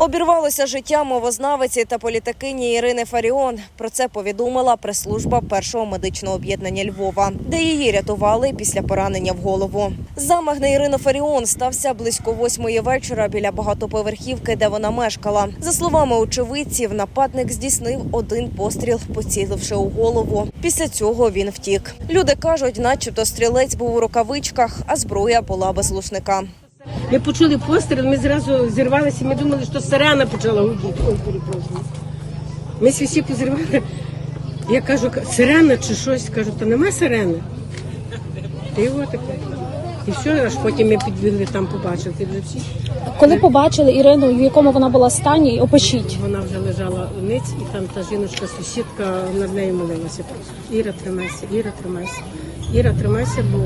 Обірвалося життя мовознавиці та політикині Ірини Фаріон. Про це повідомила прес-служба першого медичного об'єднання Львова, де її рятували після поранення в голову. Замах на Ірину Фаріон стався близько восьмої вечора біля багатоповерхівки, де вона мешкала. За словами очевидців, нападник здійснив один постріл, поціливши у голову. Після цього він втік. Люди кажуть, начебто стрілець був у рукавичках, а зброя була без глушника. Ми почули постріл, ми зразу зірвалися, ми думали, що сирена почала гудіти. Ой, перепрошую. Ми всі позірвали. Я кажу, сирена чи щось, кажу, то нема сирени. І от таке. І все, аж потім ми підбігли там побачити вже всі. Коли побачили Ірину, в якому вона була стані, опишіть. Вона вже лежала у ниць, і там та жіночка, сусідка над нею молилася просто. Іра, тримайся, Іра, тримайся. Іра, тримайся, бо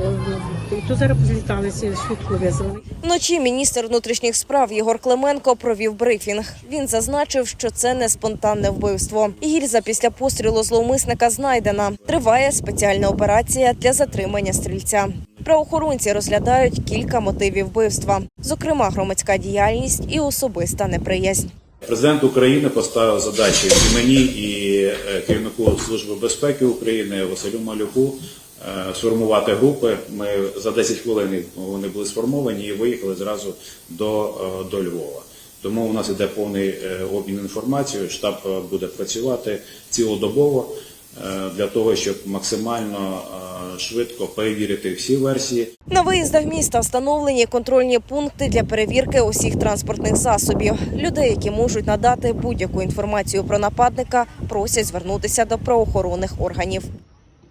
і то зараз зліталися, швидко визвали. Вночі міністр внутрішніх справ Єгор Клименко провів брифінг. Він зазначив, що це не спонтанне вбивство. Гільза після пострілу зловмисника знайдена. Триває спеціальна операція для затримання стрільця. Правоохоронці розглядають кілька мотивів вбивства, зокрема громадська діяльність і особиста неприязнь. Президент України поставив задачі і мені, і е, керівнику Служби безпеки України Василю Малюку сформувати групи. Ми за 10 хвилин вони були сформовані і виїхали зразу до, е, до Львова. Тому у нас іде повний е, обмін інформацією. Штаб е, буде працювати цілодобово е, для того, щоб максимально е, швидко перевірити всі версії. На виїздах міста встановлені контрольні пункти для перевірки усіх транспортних засобів. Людей, які можуть надати будь-яку інформацію про нападника, просять звернутися до правоохоронних органів.